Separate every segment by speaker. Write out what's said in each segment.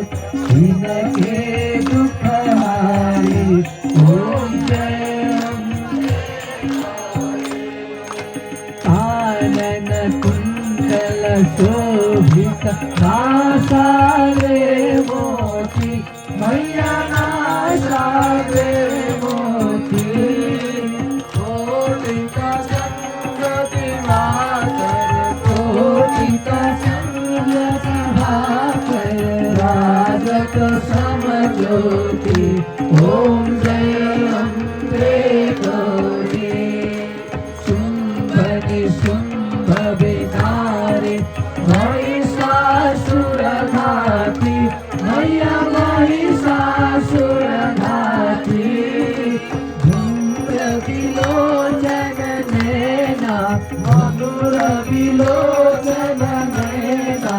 Speaker 1: इनके दुख रे शोभित मोती मैया नासारे मोती राजक समज्योति ओम जय अम्बे गौरी शुम्भनि शुम्भ विनारे महिषासुरघाति मैया महिषासुरघाति धूम्रविलोचन नैना मधुर विलोचन नैना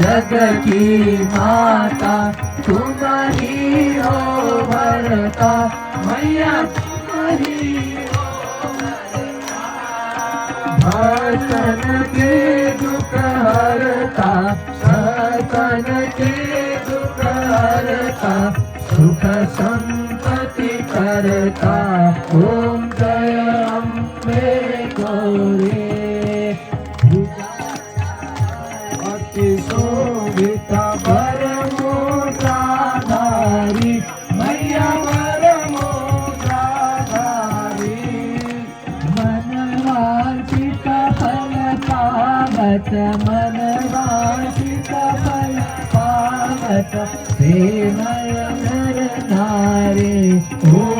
Speaker 1: जग की माता, तुम्हारी हो भरता। मैया, तुम्हारी हो भक्तन के दुख हरता, सतन के दुख हरता। संपत्ति करता, ओम जय अम्बे गौरी। अति शोभिता परमोदाधारी, मैया परमोदाधारी। मनवांचित फल पावत मनवांचित फल पावत, प्रेमय नर नारे ओम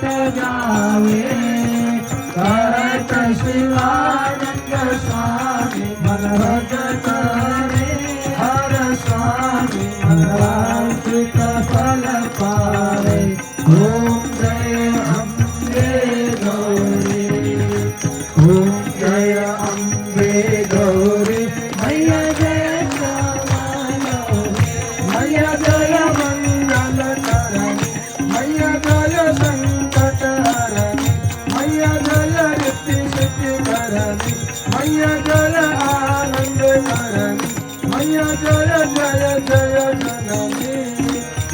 Speaker 1: सहित गावे करत शिवानंद स्वामी मन भगत रे हर स्वामी मनवांचित फल पावे। ओम जय अम्बे गौरी। ओम जय अम्बे गौरी। मैया जय मैया जय मंगल करणी मैया जय संकट जय जय जय जननी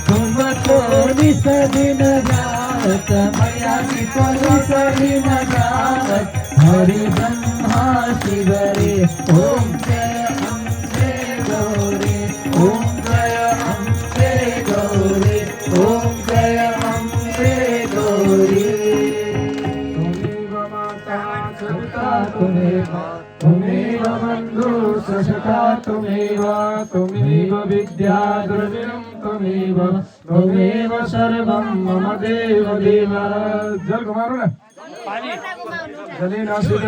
Speaker 1: तुम तो निस दिन गावत मैया की तो सशका त्वमेव त्वमेव विद्या द्रव्यं त्वमेव त्वमेव सर्वं मम देव देव जल कुमार पानी ना जली नासिक